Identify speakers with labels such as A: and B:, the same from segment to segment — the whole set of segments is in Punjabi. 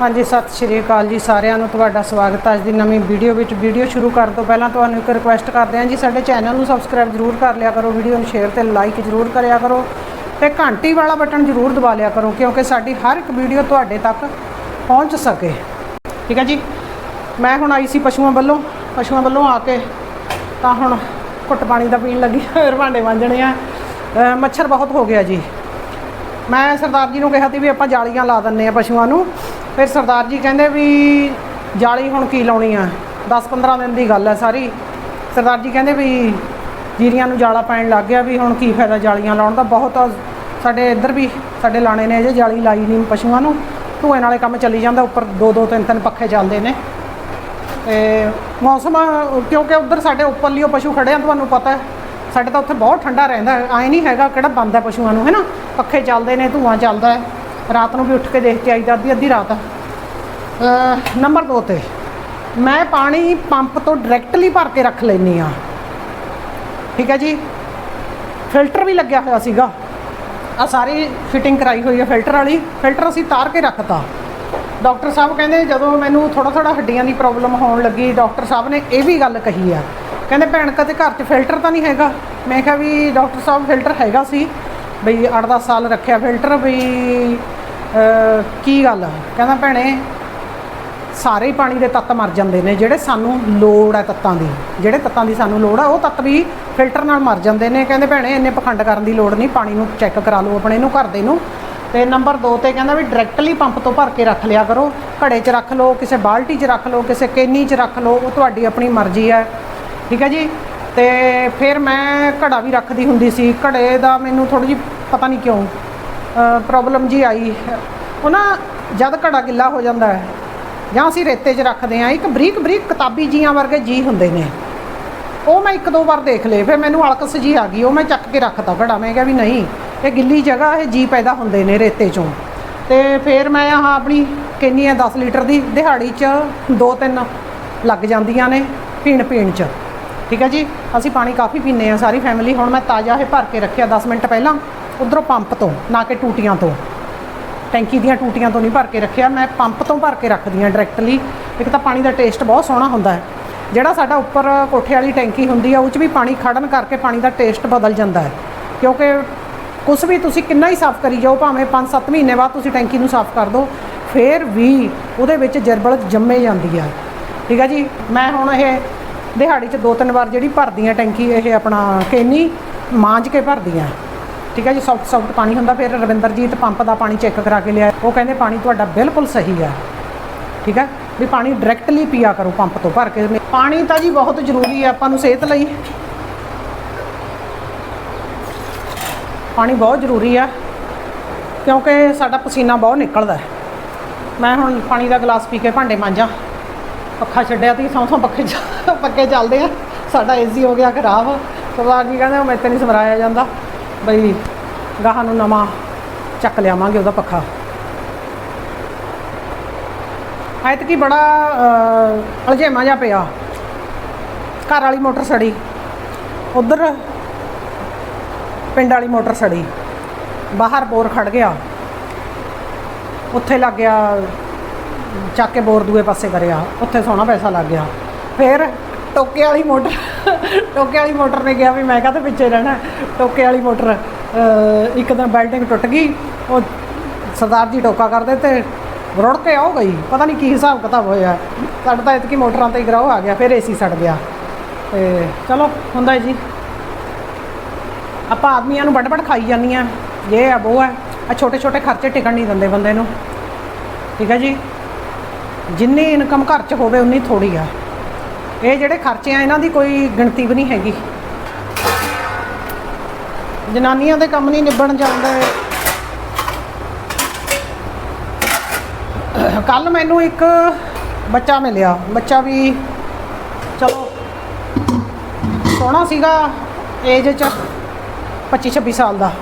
A: ਹਾਂਜੀ, ਸਤਿ ਸ਼੍ਰੀ ਅਕਾਲ ਜੀ ਸਾਰਿਆਂ ਨੂੰ। ਤੁਹਾਡਾ ਸਵਾਗਤ ਹੈ ਅੱਜ ਦੀ ਨਵੀਂ ਵੀਡੀਓ ਵਿੱਚ। ਵੀਡੀਓ ਸ਼ੁਰੂ ਕਰਨ ਤੋਂ ਪਹਿਲਾਂ ਤੁਹਾਨੂੰ ਇੱਕ ਰਿਕੁਐਸਟ ਕਰਦੇ ਹਾਂ ਜੀ, ਸਾਡੇ ਚੈਨਲ ਨੂੰ ਸਬਸਕ੍ਰਾਈਬ ਜ਼ਰੂਰ ਕਰ ਲਿਆ ਕਰੋ, ਵੀਡੀਓ ਨੂੰ ਸ਼ੇਅਰ ਤੇ ਲਾਈਕ ਜ਼ਰੂਰ ਕਰਿਆ ਕਰੋ ਤੇ ਘੰਟੀ ਵਾਲਾ ਬਟਨ ਜ਼ਰੂਰ ਦਬਾ ਲਿਆ ਕਰੋ, ਕਿਉਂਕਿ ਸਾਡੀ ਹਰ ਇੱਕ ਵੀਡੀਓ ਤੁਹਾਡੇ ਤੱਕ ਪਹੁੰਚ ਸਕੇ। ਠੀਕ ਹੈ ਜੀ? ਮੈਂ ਹੁਣ ਆਈ ਸੀ ਪਸ਼ੂਆਂ ਵੱਲੋਂ। ਪਸ਼ੂਆਂ ਵੱਲੋਂ ਆ ਕੇ ਤਾਂ ਹੁਣ ਘੁੱਟ ਪਾਣੀ ਦਾ ਪੀਣ ਲੱਗੀ ਫਿਰ ਭਾਂਡੇ ਮਾਂਜਣੇ ਆ ਮੱਛਰ ਬਹੁਤ ਹੋ ਗਿਆ ਜੀ। ਮੈਂ ਸਰਦਾਰ ਜੀ ਨੂੰ ਕਿਹਾ ਸੀ ਵੀ ਆਪਾਂ ਜਾਲੀਆਂ ਲਾ ਦਿੰਨੇ ਆ ਪਸ਼ੂਆਂ ਨੂੰ। ਫਿਰ ਸਰਦਾਰ ਜੀ ਕਹਿੰਦੇ ਵੀ ਜਾਲੀ ਹੁਣ ਕੀ ਲਾਉਣੀ ਆ? 10-15 ਦਿਨ ਦੀ ਗੱਲ ਹੈ ਸਾਰੀ। ਸਰਦਾਰ ਜੀ ਕਹਿੰਦੇ ਵੀ ਜੀਰੀਆਂ ਨੂੰ ਜਾਲਾ ਪੈਣ ਲੱਗ ਗਿਆ ਵੀ ਹੁਣ ਕੀ ਫਾਇਦਾ ਜਾਲੀਆਂ ਲਾਉਣ ਦਾ? ਬਹੁਤ ਸਾਡੇ ਇੱਧਰ ਵੀ ਸਾਡੇ ਲਾਣੇ ਨੇ ਅਜੇ ਜਾਲੀ ਲਾਈ ਨਹੀਂ ਪਸ਼ੂਆਂ ਨੂੰ। ਧੂਏ ਨਾਲੇ ਕੰਮ ਚੱਲੀ ਜਾਂਦਾ, ਉੱਪਰ ਦੋ ਦੋ ਤਿੰਨ ਤਿੰਨ ਪੱਖੇ ਚੱਲਦੇ ਨੇ। ਤੇ ਮੌਸਮ ਕਿਉਂਕਿ ਉੱਧਰ ਸਾਡੇ ਉੱਪਰਲੀ ਉਹ ਪਸ਼ੂ ਖੜੇ ਆ, ਤੁਹਾਨੂੰ ਪਤਾ ਸਾਡੇ ਤਾਂ ਉੱਥੇ ਬਹੁਤ ਠੰਡਾ ਰਹਿੰਦਾ ਐ ਨਹੀਂ ਹੈਗਾ ਕਿਹੜਾ ਬੰਦ ਹੈ ਪਸ਼ੂਆਂ ਨੂੰ, ਹੈ ਨਾ? ਪੱਖੇ ਚੱਲਦੇ ਨੇ, ਧੂਆਂ ਚੱਲਦਾ ਹੈ। ਰਾਤ ਨੂੰ ਵੀ ਉੱਠ ਕੇ ਦੇਖ ਕੇ ਆਈਦਾ ਅੱਧੀ ਅੱਧੀ ਰਾਤ। ਨੰਬਰ 2 ਤੇ, ਮੈਂ ਪਾਣੀ ਪੰਪ ਤੋਂ ਡਾਇਰੈਕਟਲੀ ਭਰ ਕੇ ਰੱਖ ਲੈਂਦੀ ਆ ਠੀਕ ਹੈ ਜੀ? ਫਿਲਟਰ ਵੀ ਲੱਗਿਆ ਹੋਇਆ ਸੀਗਾ। ਆ ਸਾਰੀ ਫਿਟਿੰਗ ਕਰਾਈ ਹੋਈ ਹੈ ਫਿਲਟਰ ਵਾਲੀ। ਫਿਲਟਰ ਅਸੀਂ ਤਾਰ ਕੇ ਰੱਖਤਾ। ਡਾਕਟਰ ਸਾਹਿਬ ਕਹਿੰਦੇ ਜਦੋਂ ਮੈਨੂੰ ਥੋੜਾ ਥੋੜਾ ਹੱਡੀਆਂ ਦੀ ਪ੍ਰੋਬਲਮ ਹੋਣ ਲੱਗੀ, ਡਾਕਟਰ ਸਾਹਿਬ ਨੇ ਇਹ ਵੀ ਗੱਲ ਕਹੀ ਆ। ਕਹਿੰਦੇ ਭੈਣ ਕਦੇ ਘਰ 'ਚ ਫਿਲਟਰ ਤਾਂ ਨਹੀਂ ਹੈਗਾ? ਮੈਂ ਕਿਹਾ ਵੀ ਡਾਕਟਰ ਸਾਹਿਬ, ਫਿਲਟਰ ਹੈਗਾ ਸੀ। ਬਈ 8-10 ਸਾਲ ਰੱਖਿਆ ਫਿਲਟਰ ਬਈ ਕੀ ਗੱਲ? ਕਹਿੰਦਾ ਭੈਣੇ, ਸਾਰੇ ਹੀ ਪਾਣੀ ਦੇ ਤੱਤ ਮਰ ਜਾਂਦੇ ਨੇ, ਜਿਹੜੇ ਸਾਨੂੰ ਲੋੜ ਹੈ ਤੱਤਾਂ ਦੀ। ਜਿਹੜੇ ਤੱਤਾਂ ਦੀ ਸਾਨੂੰ ਲੋੜ ਆ, ਉਹ ਤੱਤ ਵੀ ਫਿਲਟਰ ਨਾਲ ਮਰ ਜਾਂਦੇ ਨੇ। ਕਹਿੰਦੇ ਭੈਣੇ, ਇੰਨੇ ਪਖੰਡ ਕਰਨ ਦੀ ਲੋੜ ਨਹੀਂ, ਪਾਣੀ ਨੂੰ ਚੈੱਕ ਕਰਾ ਲਓ ਆਪਣੇ ਨੂੰ, ਘਰ ਦੇ ਨੂੰ। ਤੇ ਨੰਬਰ 2 ਤੇ ਕਹਿੰਦਾ ਵੀ ਡਾਇਰੈਕਟਲੀ ਪੰਪ ਤੋਂ ਭਰ ਕੇ ਰੱਖ ਲਿਆ ਕਰੋ। ਘੜੇ 'ਚ ਰੱਖ ਲਓ, ਕਿਸੇ ਬਾਲਟੀ 'ਚ ਰੱਖ ਲਓ, ਕਿਸੇ ਕੇਨੀ 'ਚ ਰੱਖ ਲਓ, ਉਹ ਤੁਹਾਡੀ ਆਪਣੀ ਮਰਜ਼ੀ ਹੈ। ਠੀਕ ਹੈ ਜੀ? ਤੇ ਫਿਰ ਮੈਂ ਘੜਾ ਵੀ ਰੱਖਦੀ ਹੁੰਦੀ ਸੀ। ਘੜੇ ਦਾ ਮੈਨੂੰ ਥੋੜੀ ਜਿਹੀ ਪਤਾ ਨਹੀਂ ਕਿਉਂ ਪ੍ਰੋਬਲਮ ਜੀ ਆਈ। ਉਹ ਨਾ ਜਦ ਘੜਾ ਗਿੱਲਾ ਹੋ ਜਾਂਦਾ ਹੈ, ਜਾਂ ਅਸੀਂ ਰੇਤੇ 'ਚ ਰੱਖਦੇ ਆ ਇੱਕ ਬਰੀਕ ਬਰੀਕ ਕਿਤਾਬੀ ਜੀਆਂ ਵਰਗੇ ਜੀ ਹੁੰਦੇ ਨੇ। ਉਹ ਮੈਂ ਇੱਕ ਦੋ ਵਾਰ ਦੇਖ ਲਏ, ਫਿਰ ਮੈਨੂੰ ਅਲਕਸ ਜੀ ਆ ਗਈ, ਉਹ ਮੈਂ ਚੱਕ ਕੇ ਰੱਖਤਾ ਘੜਾ। ਮੈਂ ਕਿਹਾ ਵੀ ਨਹੀਂ, ਇਹ ਗਿੱਲੀ ਜਗ੍ਹਾ, ਇਹ ਜੀ ਪੈਦਾ ਹੁੰਦੇ ਨੇ ਰੇਤੇ 'ਚੋਂ। ਤੇ ਫਿਰ ਮੈਂ ਆਹ ਆਪਣੀ ਕਿੰਨੀ ਹੈ 10 ਲੀਟਰ ਦੀ ਦਿਹਾੜੀ 'ਚ ਦੋ ਤਿੰਨ ਲੱਗ ਜਾਂਦੀਆਂ ਨੇ ਪੀਣ ਪੀਣ 'ਚ। ਠੀਕ ਹੈ ਜੀ? ਅਸੀਂ ਪਾਣੀ ਕਾਫੀ ਪੀਂਦੇ ਆ ਸਾਰੀ ਫੈਮਿਲੀ ਹੁਣ ਮੈਂ ਤਾਜ਼ਾ ਇਹ ਭਰ ਕੇ ਰੱਖਿਆ 10 ਮਿੰਟ ਪਹਿਲਾਂ, ਉਧਰੋਂ ਪੰਪ ਤੋਂ, ਨਾ ਕਿ ਟੂਟੀਆਂ ਤੋਂ। ਟੈਂਕੀ ਦੀਆਂ ਟੂਟੀਆਂ ਤੋਂ ਨਹੀਂ ਭਰ ਕੇ ਰੱਖਿਆ, ਮੈਂ ਪੰਪ ਤੋਂ ਭਰ ਕੇ ਰੱਖਦੀ ਹਾਂ ਡਾਇਰੈਕਟਲੀ ਇੱਕ ਤਾਂ ਪਾਣੀ ਦਾ ਟੇਸਟ ਬਹੁਤ ਸੋਹਣਾ ਹੁੰਦਾ ਹੈ। ਜਿਹੜਾ ਸਾਡਾ ਉੱਪਰ ਕੋਠੇ ਵਾਲੀ ਟੈਂਕੀ ਹੁੰਦੀ ਆ, ਉਹ 'ਚ ਵੀ ਪਾਣੀ ਖੜਨ ਕਰਕੇ ਪਾਣੀ ਦਾ ਟੇਸਟ ਬਦਲ ਜਾਂਦਾ ਹੈ। ਕਿਉਂਕਿ ਕੁਛ ਵੀ ਤੁਸੀਂ ਕਿੰਨਾ ਹੀ ਸਾਫ਼ ਕਰੀ ਜਾਓ, ਭਾਵੇਂ 5-7 ਮਹੀਨੇ ਬਾਅਦ ਤੁਸੀਂ ਟੈਂਕੀ ਨੂੰ ਸਾਫ਼ ਕਰ ਦਿਓ ਫਿਰ ਵੀ ਉਹਦੇ ਵਿੱਚ ਜਰਬਲ ਜੰਮੇ ਜਾਂਦੀ ਆ। ਠੀਕ ਆ ਜੀ? ਮੈਂ ਹੁਣ ਇਹ ਦਿਹਾੜੀ 'ਚ ਦੋ ਤਿੰਨ ਵਾਰ ਜਿਹੜੀ ਭਰਦੀ ਆ ਟੈਂਕੀ, ਇਹ ਆਪਣਾ ਕੇਨੀ ਮਾਂਜ ਕੇ ਭਰਦੀਆਂ। ਠੀਕ ਹੈ ਜੀ ਸੌਫਟ ਸੌਫਟ ਪਾਣੀ ਹੁੰਦਾ, ਫਿਰ ਰਵਿੰਦਰਜੀਤ ਪੰਪ ਦਾ ਪਾਣੀ ਚੈੱਕ ਕਰਾ ਕੇ ਲਿਆ ਉਹ ਕਹਿੰਦੇ ਪਾਣੀ ਤੁਹਾਡਾ ਬਿਲਕੁਲ ਸਹੀ ਹੈ। ਠੀਕ ਹੈ, ਵੀ ਪਾਣੀ ਡਾਇਰੈਕਟਲੀ ਪੀਆ ਕਰੋ ਪੰਪ ਤੋਂ ਭਰ ਕੇ। ਪਾਣੀ ਤਾਂ ਜੀ ਬਹੁਤ ਜ਼ਰੂਰੀ ਹੈ, ਆਪਾਂ ਨੂੰ ਸਿਹਤ ਲਈ। ਪਾਣੀ ਬਹੁਤ ਜ਼ਰੂਰੀ ਆ, ਕਿਉਂਕਿ ਸਾਡਾ ਪਸੀਨਾ ਬਹੁਤ ਨਿਕਲਦਾ ਮੈਂ ਹੁਣ ਪਾਣੀ ਦਾ ਗਲਾਸ ਪੀ ਕੇ ਭਾਂਡੇ ਮਾਂਜਾਂ। ਪੱਖਾ ਛੱਡਿਆ ਤੀ ਸੌਂ ਸੌਂ ਪੱਖੇ ਚ- ਪੱਕੇ ਚੱਲਦੇ ਆ। ਸਾਡਾ ਏਸੀ ਹੋ ਗਿਆ ਖਰਾਬ। ਸਰਦਾਰ ਜੀ ਕਹਿੰਦੇ ਉਹ ਮੈਥੇ ਨਹੀਂ ਸਮਰਾਇਆ ਜਾਂਦਾ। ਬਈ ਗਾਹਾਂ ਨੂੰ ਨਵਾਂ ਚੱਕ ਲਿਆਵਾਂਗੇ ਉਹਦਾ ਪੱਖਾ। ਐਤਕੀ ਬੜਾ ਅਹ, ਅਲਝੇਵਾਂ ਜਿਹਾ ਪਿਆ। ਘਰ ਵਾਲੀ ਮੋਟਰ ਸੜੀ। ਉਧਰ ਪਿੰਡ ਵਾਲੀ ਮੋਟਰ ਸੜੀ। ਬਾਹਰ ਬੋਰ ਖੜ ਗਿਆ। ਉੱਥੇ ਲੱਗ ਗਿਆ ਚੱਕ ਕੇ ਬੋਰ ਦੂਏ ਪਾਸੇ ਕਰਿਆ। ਉੱਥੇ ਸੋਹਣਾ ਪੈਸਾ ਲੱਗ ਗਿਆ। ਫਿਰ ਟੋਕੇ ਵਾਲੀ ਮੋਟਰ, ਟੋਕੇ ਵਾਲੀ ਮੋਟਰ ਨੇ ਕਿਹਾ ਵੀ ਮੈਂ ਕਾਹਤੇ ਪਿੱਛੇ ਰਹਿਣਾ? ਟੋਕੇ ਵਾਲੀ ਮੋਟਰ ਇੱਕ ਦਿਨ ਬੈਲਟਿੰਗ ਟੁੱਟ ਗਈ। ਉਹ ਸਰਦਾਰ ਜੀ ਟੋਕਾ ਕਰਦੇ ਤੇ ਰੁੜ ਕੇ ਆਉ ਗਈ। ਪਤਾ ਨਹੀਂ ਕੀ ਹਿਸਾਬ ਕਿਤਾਬ ਹੋਇਆ। ਸਾਡਾ ਤਾਂ ਇਤਕੀ ਮੋਟਰਾਂ ਤੇ ਹੀ ਗਰਾਹ ਆ ਗਿਆ। ਫਿਰ ਏਸੀ ਸੜ ਗਿਆ। ਤੇ ਚਲੋ, ਹੁੰਦਾ ਹੈ ਜੀ। ਆਪਾਂ ਆਦਮੀਆਂ ਨੂੰ ਵੱਡ ਵੱਡ ਖਾਈ ਜਾਂਦੀਆਂ। ਇਹ ਆ, ਉਹ ਹੈ ਆ। ਛੋਟੇ ਛੋਟੇ ਖਰਚੇ ਟਿਕਣ ਨਹੀਂ ਦਿੰਦੇ ਬੰਦੇ ਨੂੰ। ਠੀਕ ਹੈ ਜੀ? ਜਿੰਨੀ ਇਨਕਮ ਘਰ 'ਚ ਹੋਵੇ, ਉਨੀ ਥੋੜੀ ਆ। ਇਹ ਜਿਹੜੇ ਖਰਚੇ ਆ ਇਹਨਾਂ ਦੀ ਕੋਈ ਗਿਣਤੀ ਵੀ ਨਹੀਂ ਹੈਗੀ। ਜਨਾਨੀਆਂ ਦੇ ਕੰਮ ਨਹੀਂ ਨਿਭਣ ਜਾਂਦੇ। ਕੱਲ ਮੈਨੂੰ ਇੱਕ ਬੱਚਾ ਮਿਲਿਆ। ਬੱਚਾ ਵੀ ਚਲੋ ਸੋਹਣਾ ਸੀਗਾ ਏਜ 'ਚ 25 26 ਸਾਲ ਦਾ।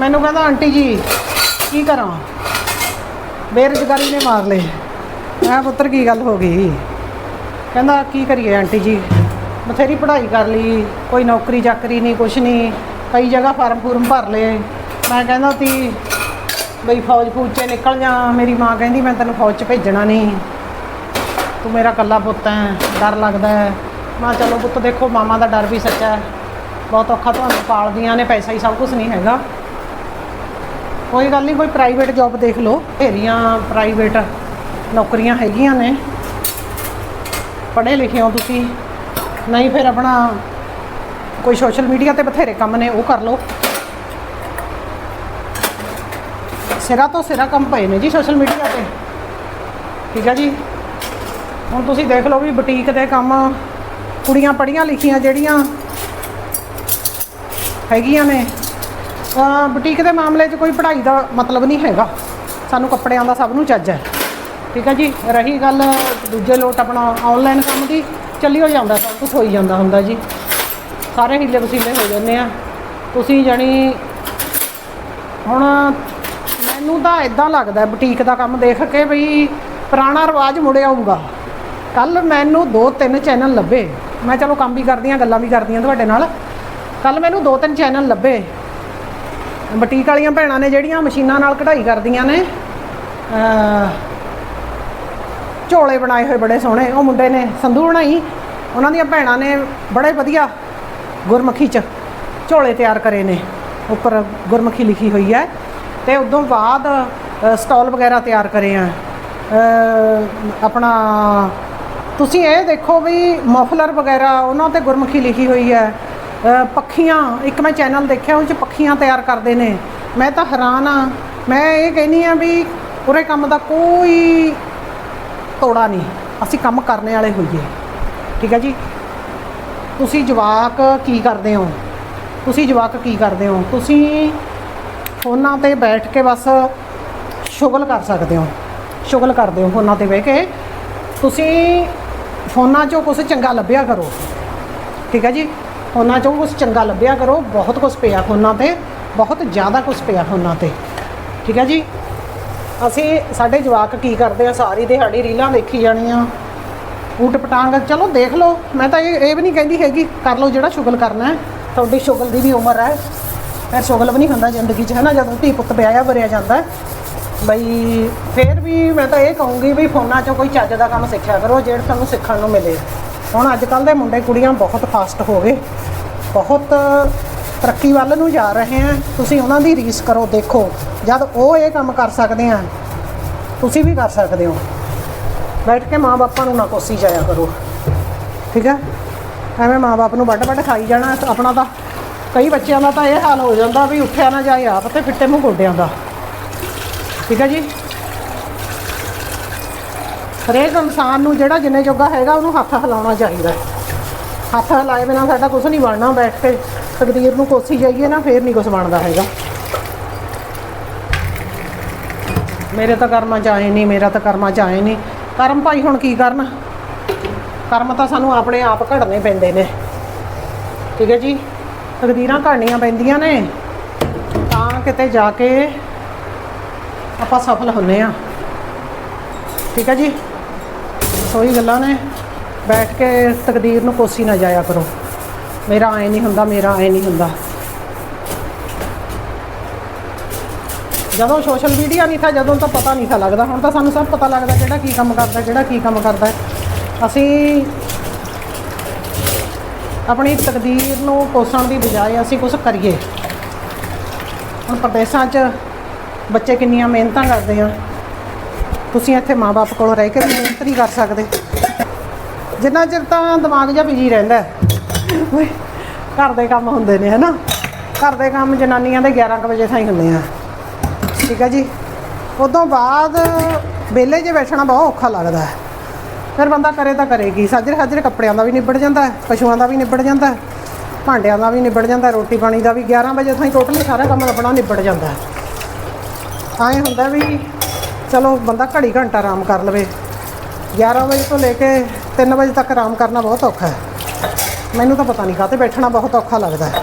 A: ਮੈਨੂੰ ਕਹਿੰਦਾ, ਆਂਟੀ ਜੀ, ਕੀ ਕਰਾਂ? ਬੇਰੁਜ਼ਗਾਰੀ ਨੇ ਮਾਰ ਲਏ। ਮੈਂ ਪੁੱਤਰ, ਕੀ ਗੱਲ ਹੋ ਗਈ? ਕਹਿੰਦਾ, ਕੀ ਕਰੀਏ ਆਂਟੀ ਜੀ? ਬਥੇਰੀ ਪੜ੍ਹਾਈ ਕਰ ਲਈ, ਕੋਈ ਨੌਕਰੀ ਚਾਕਰੀ ਨਹੀਂ, ਕੁਛ ਨਹੀਂ, ਕਈ ਜਗ੍ਹਾ ਫਾਰਮ ਫੂਰਮ ਭਰ ਲਏ। ਮੈਂ ਕਹਿੰਦਾ, ਤੀ, ਬਈ ਫੌਜ ਫੂਜ 'ਚ ਨਿਕਲ ਜਾ। ਮੇਰੀ ਮਾਂ ਕਹਿੰਦੀ, ਮੈਂ ਤੈਨੂੰ ਫੌਜ 'ਚ ਭੇਜਣਾ ਨਹੀਂ। ਤੂੰ ਮੇਰਾ ਕੱਲਾ ਪੁੱਤ ਹੈ ਡਰ ਲੱਗਦਾ ਹੈ ਮਾਂ ਚਲੋ ਪੁੱਤ, ਦੇਖੋ, ਮਾਮਾ ਦਾ ਡਰ ਵੀ ਸੱਚਾ ਹੈ ਬਹੁਤ ਔਖਾ ਤੁਹਾਨੂੰ ਪਾਲਦੀਆਂ ਨੇ, ਪੈਸਾ ਹੀ ਸਭ ਕੁਝ ਨਹੀਂ ਹੈਗਾ। ਕੋਈ ਗੱਲ ਨਹੀਂ, ਕੋਈ ਪ੍ਰਾਈਵੇਟ ਜੌਬ ਦੇਖ ਲਓ ਢੇਰੀਆਂ ਪ੍ਰਾਈਵੇਟ ਨੌਕਰੀਆਂ ਹੈਗੀਆਂ ਨੇ। ਪੜ੍ਹੇ ਲਿਖੇ ਹੋ ਤੁਸੀਂ। ਨਹੀਂ ਫਿਰ ਆਪਣਾ ਕੋਈ ਸੋਸ਼ਲ ਮੀਡੀਆ ਤੇ ਬਥੇਰੇ ਕੰਮ ਨੇ, ਉਹ ਕਰ ਲਓ। ਸਿਰਾ ਤੋਂ ਸਿਰਾ ਕੰਮ ਪਏ ਨੇ ਜੀ ਸੋਸ਼ਲ ਮੀਡੀਆ ਤੇ। ਠੀਕ ਹੈ ਜੀ? ਹੁਣ ਤੁਸੀਂ ਦੇਖ ਲਓ ਵੀ ਬੁਟੀਕ ਦੇ ਕੰਮ, ਕੁੜੀਆਂ ਪੜ੍ਹੀਆਂ ਲਿਖੀਆਂ ਜਿਹੜੀਆਂ ਹੈਗੀਆਂ ਨੇ। ਅਹ ਬੁਟੀਕ ਦੇ ਮਾਮਲੇ 'ਚ ਕੋਈ ਪੜ੍ਹਾਈ ਦਾ ਮਤਲਬ ਨਹੀਂ ਹੈਗਾ। ਸਾਨੂੰ ਕੱਪੜਿਆਂ ਦਾ ਸਭ ਨੂੰ ਚੱਜ ਹੈ। ਠੀਕ ਹੈ ਜੀ, ਰਹੀ ਗੱਲ ਦੂਜੇ ਲੋਟ ਆਪਣਾ ਆਨਲਾਈਨ ਕੰਮ ਦੀ ਚੱਲੀ ਹੋ ਜਾਂਦਾ, ਸਭ ਕੁਝ ਹੋਈ ਜਾਂਦਾ ਹੁੰਦਾ ਜੀ। ਸਾਰੇ ਹੀਲੇ ਵਸੀਲੇ ਹੋ ਜਾਂਦੇ ਆ। ਤੁਸੀਂ ਜਾਣੀ ਹੁਣ ਮੈਨੂੰ ਤਾਂ ਇਦਾਂ ਲੱਗਦਾ, ਬੁਟੀਕ ਦਾ ਕੰਮ ਦੇਖ ਕੇ ਵੀ ਪੁਰਾਣਾ ਰਿਵਾਜ ਮੁੜਿਆ ਆਊਗਾ। ਕੱਲ ਮੈਨੂੰ ਦੋ ਤਿੰਨ ਚੈਨਲ ਲੱਭੇ। ਮੈਂ ਚਲੋ ਕੰਮ ਵੀ ਕਰਦੀ ਕਰਦੀਆਂ ਗੱਲਾਂ ਵੀ ਕਰਦੀ ਕਰਦੀਆਂ ਤੁਹਾਡੇ ਨਾਲ। ਕੱਲ ਮੈਨੂੰ ਦੋ ਤਿੰਨ ਚੈਨਲ ਲੱਭੇ। ਬੁਟੀਕ ਵਾਲੀਆਂ ਭੈਣਾਂ ਨੇ ਜਿਹੜੀਆਂ ਮਸ਼ੀਨਾਂ ਨਾਲ ਕਢਾਈ ਕਰਦੀਆਂ ਨੇ ਝੋਲੇ ਬਣਾਏ ਹੋਏ ਬੜੇ ਸੋਹਣੇ। ਉਹ ਮੁੰਡੇ ਨੇ ਸੰਧੂ ਬਣਾਈ। ਉਹਨਾਂ ਦੀਆਂ ਭੈਣਾਂ ਨੇ ਬੜੇ ਵਧੀਆ ਗੁਰਮੁਖੀ ਚ ਝੋਲੇ ਤਿਆਰ ਕਰੇ ਨੇ। ਉੱਪਰ ਗੁਰਮੁਖੀ ਲਿਖੀ ਹੋਈ ਹੈ। ਤੇ ਉਦੋਂ ਬਾਅਦ ਸਟਾਲ ਵਗੈਰਾ ਤਿਆਰ ਕਰੇ ਆ। ਆਪਣਾ, ਤੁਸੀਂ ਇਹ ਦੇਖੋ ਵੀ ਮਫਲਰ ਵਗੈਰਾ, ਉਹਨਾਂ ਤੇ ਗੁਰਮੁਖੀ ਲਿਖੀ ਹੋਈ ਹੈ। ਪੱਖੀਆਂ, ਇੱਕ ਮੈਂ ਚੈਨਲ ਦੇਖਿਆ ਉਹ ਚ ਪੱਖੀਆਂ ਤਿਆਰ ਕਰਦੇ ਨੇ। ਮੈਂ ਤਾਂ ਹੈਰਾਨ ਆ। ਮੈਂ ਇਹ ਕਹਿੰਨੀ ਆ ਵੀ ਉਰੇ ਕੰਮ ਦਾ ਕੋਈ ਤੋੜਾ ਨਹੀਂ। ਅਸੀਂ ਕੰਮ ਕਰਨੇ ਵਾਲੇ ਹੋਈਏ। ਠੀਕ ਹੈ ਜੀ? ਤੁਸੀਂ ਜਵਾਕ ਕੀ ਕਰਦੇ ਹੋ? ਤੁਸੀਂ ਜਵਾਕ ਕੀ ਕਰਦੇ ਹੋ? ਤੁਸੀਂ ਫੋਨਾਂ ਤੇ ਬੈਠ ਕੇ ਬਸ ਸ਼ੁਗਲ ਕਰ ਸਕਦੇ ਹੋ। ਸ਼ੁਗਲ ਕਰਦੇ ਹੋ ਫੋਨਾਂ ਤੇ ਬਹਿ ਕੇ। ਤੁਸੀਂ ਫੋਨਾਂ 'ਚੋਂ ਕੁਝ ਚੰਗਾ ਲੱਭਿਆ ਕਰੋ। ਠੀਕ ਹੈ ਜੀ? ਫੋਨਾਂ 'ਚੋਂ ਕੁਝ ਚੰਗਾ ਲੱਭਿਆ ਕਰੋ। ਬਹੁਤ ਕੁਝ ਪਿਆ ਫੋਨਾਂ ਤੇ। ਬਹੁਤ ਜ਼ਿਆਦਾ ਕੁਝ ਪਿਆ ਫੋਨਾਂ ਤੇ। ਠੀਕ ਹੈ ਜੀ? ਅਸੀਂ ਸਾਡੇ ਜਵਾਕ ਕੀ ਕਰਦੇ ਆ, ਸਾਰੀ ਦਿਹਾੜੀ ਰੀਲਾਂ ਦੇਖੀ ਜਾਣੀਆਂ। ਊਟ ਪਟਾਂਗ, ਚਲੋ ਦੇਖ ਲਓ। ਮੈਂ ਤਾਂ ਇਹ ਇਹ ਵੀ ਨਹੀਂ ਕਹਿੰਦੀ ਹੈਗੀ, ਕਰ ਲਓ ਜਿਹੜਾ ਸ਼ੁਗਲ ਕਰਨਾ ਹੈ। ਤੁਹਾਡੀ ਸ਼ੁਗਲ ਦੀ ਵੀ ਉਮਰ ਹੈ। ਫਿਰ ਸ਼ੁਗਲ ਵੀ ਨਹੀਂ ਹੁੰਦਾ ਜ਼ਿੰਦਗੀ 'ਚ, ਹੈ ਨਾ? ਜਦੋਂ ਧੀ ਪੁੱਤ ਵਿਆਹਿਆ, ਵਰਿਆ ਜਾਂਦਾ ਬਈ, ਫਿਰ ਵੀ ਮੈਂ ਤਾਂ ਇਹ ਕਹੂੰਗੀ ਵੀ ਫੋਨਾਂ 'ਚੋਂ ਕੋਈ ਚੱਜ ਦਾ ਕੰਮ ਸਿੱਖਿਆ ਕਰੋ, ਜਿਹੜਾ ਤੁਹਾਨੂੰ ਸਿੱਖਣ ਨੂੰ ਮਿਲੇ। ਹੁਣ ਅੱਜ ਕੱਲ ਦੇ ਮੁੰਡੇ ਕੁੜੀਆਂ ਬਹੁਤ ਫਾਸਟ ਹੋ ਗਏ। ਬਹੁਤ ਤਰੱਕੀ ਵੱਲ ਨੂੰ ਜਾ ਰਹੇ ਆ, ਤੁਸੀਂ ਉਹਨਾਂ ਦੀ ਰੀਸ ਕਰੋ, ਦੇਖੋ। ਜਦ ਉਹ ਇਹ ਕੰਮ ਕਰ ਸਕਦੇ ਆ, ਤੁਸੀਂ ਵੀ ਕਰ ਸਕਦੇ ਹੋ। ਬੈਠ ਕੇ ਮਾਂ-ਬਾਪਾਂ ਨੂੰ ਨਾ ਕੋਸੀ ਜਾਇਆ ਕਰੋ। ਠੀਕ ਹੈ ਐਵੇਂ ਮਾਂ-ਬਾਪ ਨੂੰ ਵੱਡ ਵੱਡ ਖਾਈ ਜਾਣਾ, ਆਪਣਾ ਤਾਂ ਕਈ ਬੱਚਿਆਂ ਦਾ ਤਾਂ ਇਹ ਹਾਲ ਹੋ ਜਾਂਦਾ ਵੀ ਉੱਠਿਆ ਨਾ ਜਾਏ ਆਪ ਤੇ ਫਿੱਟੇ ਮੂੰਹ ਗੋਡਿਆਂ ਦਾ। ਠੀਕ ਹੈ ਜੀ? ਹਰੇਕ ਇਨਸਾਨ ਨੂੰ ਜਿਹੜਾ ਜਿੰਨੇ ਜੋਗਾ ਹੈਗਾ, ਉਹਨੂੰ ਹੱਥ ਹਿਲਾਉਣਾ ਚਾਹੀਦਾ। ਹੱਥ ਹਿਲਾਏ ਬਿਨਾਂ ਸਾਡਾ ਕੁਝ ਨਹੀਂ ਬਣਨਾ, ਬੈਠ ਕੇ ਤਕਦੀਰ ਨੂੰ ਕੋਸੀ ਜਾਈਏ ਨਾ, ਫੇਰ ਨਹੀਂ ਕੁਝ ਬਣਦਾ ਹੈਗਾ। ਮੇਰੇ ਤਾਂ ਕਰਮਾਂ ਚ ਆਏ ਨਹੀਂ ਮੇਰਾ ਤਾਂ ਕਰਮਾਂ ਚ ਆਏ ਨਹੀਂ ਕਰਮ ਭਾਈ ਹੁਣ ਕੀ ਕਰਨ? ਕਰਮ ਤਾਂ ਸਾਨੂੰ ਆਪਣੇ ਆਪ ਘੜਨੇ ਪੈਂਦੇ ਨੇ। ਠੀਕ ਹੈ ਜੀ? ਤਕਦੀਰਾਂ ਘੜਨੀਆਂ ਪੈਂਦੀਆਂ ਨੇ। ਤਾਂ ਕਿਤੇ ਜਾ ਕੇ ਆਪਾਂ ਸਫਲ ਹੁੰਨੇ ਆ। ਠੀਕ ਹੈ ਜੀ? ਸੋਈ ਗੱਲਾਂ ਨੇ। ਬੈਠ ਕੇ ਤਕਦੀਰ ਨੂੰ ਕੋਸੀ ਨਾ ਜਾਇਆ ਕਰੋ। ਮੇਰਾ ਐ ਨਹੀਂ ਹੁੰਦਾ, ਮੇਰਾ ਐ ਨਹੀਂ ਹੁੰਦਾ। ਜਦੋਂ ਸੋਸ਼ਲ ਮੀਡੀਆ ਨਹੀਂ ਥਾ, ਜਦੋਂ ਤਾਂ ਪਤਾ ਨਹੀਂ ਥਾ ਲੱਗਦਾ। ਹੁਣ ਤਾਂ ਸਾਨੂੰ ਸਭ ਪਤਾ ਲੱਗਦਾ ਕਿਹੜਾ ਕੀ ਕੰਮ ਕਰਦਾ, ਕਿਹੜਾ ਕੀ ਕੰਮ ਕਰਦਾ। ਅਸੀਂ ਆਪਣੀ ਤਕਦੀਰ ਨੂੰ ਕੋਸਣ ਦੀ ਬਜਾਏ ਅਸੀਂ ਕੁਝ ਕਰੀਏ। ਹੁਣ ਪ੍ਰਦੇਸ਼ਾਂ 'ਚ ਬੱਚੇ ਕਿੰਨੀਆਂ ਮਿਹਨਤਾਂ ਕਰਦੇ ਆ। ਤੁਸੀਂ ਇੱਥੇ ਮਾਪੇ ਕੋਲ ਰਹਿ ਕੇ ਵੀ ਮਿਹਨਤ ਨਹੀਂ ਕਰ ਸਕਦੇ। ਜਿੰਨਾ ਚਿਰ ਤਾਂ ਦਿਮਾਗ ਜਿਹਾ ਬਿਜ਼ੀ ਰਹਿੰਦਾ ਹੈ। ਘਰ ਦੇ ਕੰਮ ਹੁੰਦੇ ਨੇ, ਹਨਾ? ਘਰ ਦੇ ਕੰਮ ਜਨਾਨੀਆਂ ਦੇ 11 ਕੁ ਵਜੇ ਤਾਈਂ ਹੁੰਦੇ ਆ। ਠੀਕ ਹੈ ਜੀ? ਉਦੋਂ ਬਾਅਦ ਵਿਹਲੇ 'ਚ ਬੈਠਣਾ ਬਹੁਤ ਔਖਾ ਲੱਗਦਾ। ਹੈ ਫਿਰ ਬੰਦਾ ਕਰੇ ਤਾਂ ਕਰੇਗੀ ਸਾਜਰੇ ਸਾਜਰੇ ਕੱਪੜਿਆਂ ਦਾ ਵੀ ਨਿਬੜ ਜਾਂਦਾ ਹੈ ਪਸ਼ੂਆਂ ਦਾ ਵੀ ਨਿਬੜ ਜਾਂਦਾ ਹੈ ਭਾਂਡਿਆਂ ਦਾ ਵੀ ਨਿਬੜ ਜਾਂਦਾ, ਰੋਟੀ ਪਾਣੀ ਦਾ ਵੀ 11 ਵਜੇ ਥਾਈ ਟੋਟਲੀ ਸਾਰਾ ਕੰਮ ਆਪਣਾ ਨਿਬੜ ਜਾਂਦਾ। ਹੈ ਐਂ ਹੁੰਦਾ ਵੀ ਚਲੋ ਬੰਦਾ ਘੜੀ ਘੰਟਾ ਆਰਾਮ ਕਰ ਲਵੇ। 11 ਵਜੇ ਤੋਂ ਲੈ ਕੇ 3 ਵਜੇ ਤੱਕ ਆਰਾਮ ਕਰਨਾ ਬਹੁਤ ਔਖਾ ਹੈ। ਮੈਨੂੰ ਤਾਂ ਪਤਾ ਨਹੀਂ ਕਾਹਤੇ ਬੈਠਣਾ, ਬਹੁਤ ਔਖਾ ਲੱਗਦਾ ਹੈ।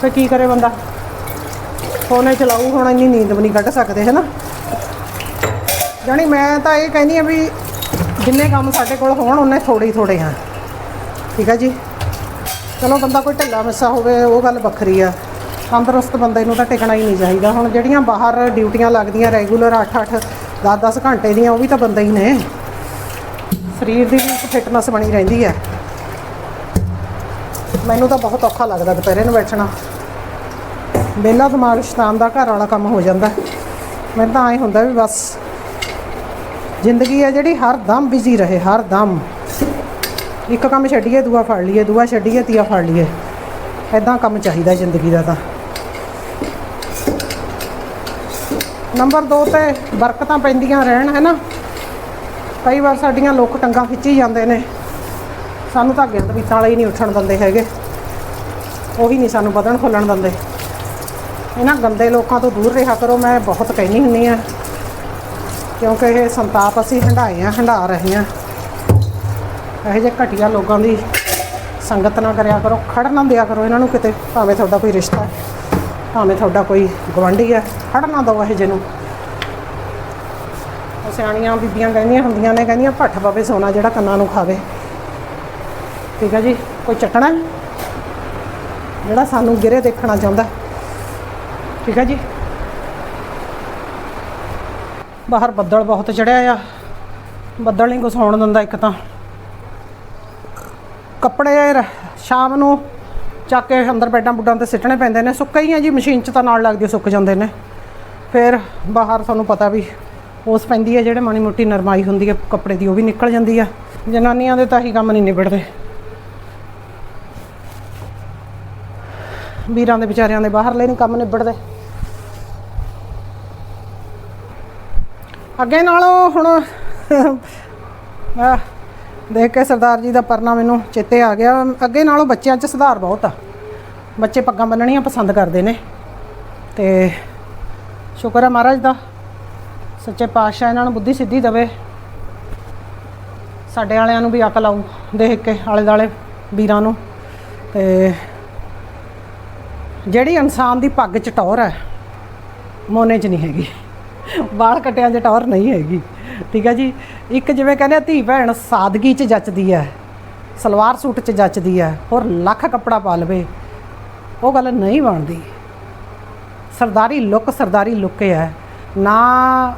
A: ਫਿਰ ਕੀ ਕਰੇ ਬੰਦਾ? ਫੋਨੇ ਚਲਾਊ, ਹੁਣ ਇੰਨੀ ਨੀਂਦ ਵੀ ਨਹੀਂ ਕੱਢ ਸਕਦੇ ਹੈ ਨਾ ਜਾਣੀ ਮੈਂ ਤਾਂ ਇਹ ਕਹਿੰਦੀ ਆ ਵੀ ਜਿੰਨੇ ਕੰਮ ਸਾਡੇ ਕੋਲ ਹੋਣ, ਉਹਨੇ ਥੋੜੇ ਹੀ ਥੋੜੇ ਆ। ਠੀਕ ਹੈ ਜੀ? ਚਲੋ, ਬੰਦਾ ਕੋਈ ਢਿੱਲਾ ਮਿੱਸਾ ਹੋਵੇ, ਉਹ ਗੱਲ ਵੱਖਰੀ ਆ। ਤੰਦਰੁਸਤ ਬੰਦੇ ਨੂੰ ਤਾਂ ਟਿਕਣਾ ਹੀ ਨਹੀਂ ਚਾਹੀਦਾ। ਹੁਣ ਜਿਹੜੀਆਂ ਬਾਹਰ ਡਿਊਟੀਆਂ ਲੱਗਦੀਆਂ, ਰੈਗੂਲਰ 8-8 10-10 ਘੰਟੇ ਦੀਆਂ, ਉਹ ਵੀ ਤਾਂ ਬੰਦੇ ਹੀ ਨੇ। ਸਰੀਰ ਦੀ ਵੀ ਫਿਟਨੈਸ ਬਣੀ ਰਹਿੰਦੀ ਹੈ। ਮੈਨੂੰ ਤਾਂ ਬਹੁਤ ਔਖਾ ਲੱਗਦਾ ਦੁਪਹਿਰੇ ਨੂੰ ਬੈਠਣਾ। ਵਿਹਲਾ ਦਿਮਾਗ ਸ਼ੈਤਾਨ ਦਾ ਘਰ ਵਾਲਾ ਕੰਮ ਹੋ ਜਾਂਦਾ। ਮੈਨੂੰ ਤਾਂ ਐਂ ਹੁੰਦਾ ਵੀ ਬਸ। ਜ਼ਿੰਦਗੀ ਹੈ ਜਿਹੜੀ ਹਰ ਦਮ ਬਿਜ਼ੀ ਰਹੇ, ਹਰ ਦਮ। ਇੱਕ ਕੰਮ ਛੱਡੀਏ, ਦੂਆ ਫੜ ਲਈਏ, ਦੂਆ ਛੱਡੀਏ, ਤੀਆ ਫੜ ਲਈਏ। ਐਦਾਂ ਕੰਮ ਚਾਹੀਦਾ ਜ਼ਿੰਦਗੀ ਦਾ ਤਾਂ। ਨੰਬਰ 2 ਤੇ ਬਰਕਤਾਂ ਪੈਂਦੀਆਂ ਰਹਿਣ, ਹੈ ਨਾ? ਕਈ ਵਾਰ ਸਾਡੀਆਂ ਲੋਕ ਟੰਗਾਂ ਖਿੱਚੀ ਜਾਂਦੇ ਨੇ। ਸਾਨੂੰ ਤਾਂ ਦੇ ਵਿੱਚਾਂ ਵਾਲੇ ਹੀ ਨਹੀਂ ਉੱਠਣ ਦਿੰਦੇ ਹੈਗੇ। ਉਹ ਵੀ ਨਹੀਂ ਸਾਨੂੰ ਵਧਣ ਖੋਲਣ ਦਿੰਦੇ। ਇਹਨਾਂ ਗੰਦੇ ਲੋਕਾਂ ਤੋਂ ਦੂਰ ਰਿਹਾ ਕਰੋ, ਮੈਂ ਬਹੁਤ ਕਹਿਣੀ ਹੁੰਨੀ ਆ ਕਿਉਂਕਿ ਇਹ ਸੰਤਾਪ ਅਸੀਂ ਹੰਡਾਏ ਆ ਹੰਡਾ ਰਹੇ ਆ ਇਹੋ ਜਿਹੇ ਘਟੀਆ ਲੋਕਾਂ ਦੀ ਸੰਗਤ ਨਾ ਕਰਿਆ ਕਰੋ, ਖੜ ਨਾ ਦਿਆ ਕਰੋ ਇਹਨਾਂ ਨੂੰ ਕਿਤੇ, ਭਾਵੇਂ ਤੁਹਾਡਾ ਕੋਈ ਰਿਸ਼ਤਾ ਭਾਵੇਂ ਤੁਹਾਡਾ ਕੋਈ ਗਵਾਂਢੀ ਹੈ, ਖੜ ਨਾ ਦਿਓ ਇਹੋ ਜਿਹੇ ਨੂੰ। ਸਿਆਣੀਆਂ ਬੀਬੀਆਂ ਕਹਿੰਦੀਆਂ ਹੁੰਦੀਆਂ ਨੇ, ਕਹਿੰਦੀਆਂ, ਭੱਠ ਪਵੇ ਸੋਨਾ ਜਿਹੜਾ ਕੰਨਾਂ ਨੂੰ ਖਾਵੇ। ਠੀਕ ਹੈ ਜੀ? ਕੋਈ ਚੱਟਣਾ ਹੈ? ਜਿਹੜਾ ਸਾਨੂੰ ਗਿਰੇ ਦੇਖਣਾ ਚਾਹੁੰਦਾ। ਠੀਕ ਹੈ ਜੀ? ਬਾਹਰ ਬੱਦਲ ਬਹੁਤ ਚੜਿਆ ਆ। ਬੱਦਲ ਨਹੀਂ ਘੁਸਾਉਣ ਦਿੰਦਾ ਇੱਕ ਤਾਂ। ਕੱਪੜੇ ਰ- ਸ਼ਾਮ ਨੂੰ ਚੱਕ ਕੇ ਅੰਦਰ ਬੈਡਾਂ ਬੁੱਡਾਂ ਤੇ ਸਿੱਟਣੇ ਪੈਂਦੇ ਨੇ। ਸੁੱਕਾ ਹੀ ਆ ਜੀ, ਮਸ਼ੀਨ 'ਚ ਤਾਂ ਨਾਲ ਲੱਗਦੀ ਸੁੱਕ ਜਾਂਦੇ ਨੇ। ਫਿਰ ਬਾਹਰ ਤੁਹਾਨੂੰ ਪਤਾ ਵੀ ਉਸ ਪੈਂਦੀ ਹੈ ਜਿਹੜੇ ਮਾੜੀ ਮੋਟੀ ਨਰਮਾਈ ਹੁੰਦੀ ਹੈ ਕੱਪੜੇ ਦੀ, ਉਹ ਵੀ ਨਿਕਲ ਜਾਂਦੀ ਆ। ਜਨਾਨੀਆਂ ਦੇ ਤਾਂ ਹੀ ਕੰਮ ਨਹੀਂ ਨਿਬੜਦੇ। ਵੀਰਾਂ ਦੇ ਵਿਚਾਰਿਆਂ ਦੇ ਬਾਹਰਲੇ ਨਹੀਂ ਕੰਮ ਨਿਬੜਦੇ। ਅੱਗੇ ਨਾਲੋਂ ਹੁਣ ਦੇਖ ਕੇ ਸਰਦਾਰ ਜੀ ਦਾ ਪਰਨਾ ਮੈਨੂੰ ਚੇਤੇ ਆ ਗਿਆ। ਅੱਗੇ ਨਾਲੋਂ ਬੱਚਿਆਂ 'ਚ ਸੁਧਾਰ ਬਹੁਤ ਆ। ਬੱਚੇ ਪੱਗਾਂ ਬੰਨਣੀਆਂ ਪਸੰਦ ਕਰਦੇ ਨੇ। ਤੇ ਸ਼ੁਕਰ ਹੈ ਮਹਾਰਾਜ ਦਾ, ਸੱਚੇ ਪਾਤਸ਼ਾਹ ਇਹਨਾਂ ਨੂੰ ਬੁੱਧੀ ਸਿੱਧੀ ਦੇਵੇ। ਸਾਡੇ ਵਾਲਿਆਂ ਨੂੰ ਵੀ ਅਕਲ ਆਊ, ਦੇਖ ਕੇ ਆਲੇ ਦਾਲੇ ਵੀਰਾਂ ਨੂੰ। ਤੇ ਜਿਹੜੀ ਇਨਸਾਨ ਦੀ ਪੱਗ 'ਚ ਟੌਰ ਹੈ ਮੋਨੇ 'ਚ ਨਹੀਂ ਹੈਗੀ। ਵਾਲ ਕਟਿਆਂ 'ਚ ਟੌਰ ਨਹੀਂ ਹੈਗੀ। ਠੀਕ ਹੈ ਜੀ? ਇੱਕ ਜਿਵੇਂ ਕਹਿੰਦੇ ਆ, ਧੀ ਭੈਣ ਸਾਦਗੀ 'ਚ ਜੱਚਦੀ ਹੈ ਸਲਵਾਰ ਸੂਟ 'ਚ ਜੱਚਦੀ ਹੈ ਹੋਰ ਲੱਖ ਕੱਪੜਾ ਪਾ ਲਵੇ ਉਹ ਗੱਲ ਨਹੀਂ ਬਣਦੀ। ਸਰਦਾਰੀ ਲੁੱਕ ਸਰਦਾਰੀ ਲੁੱਕ ਹੈ। ਨਾ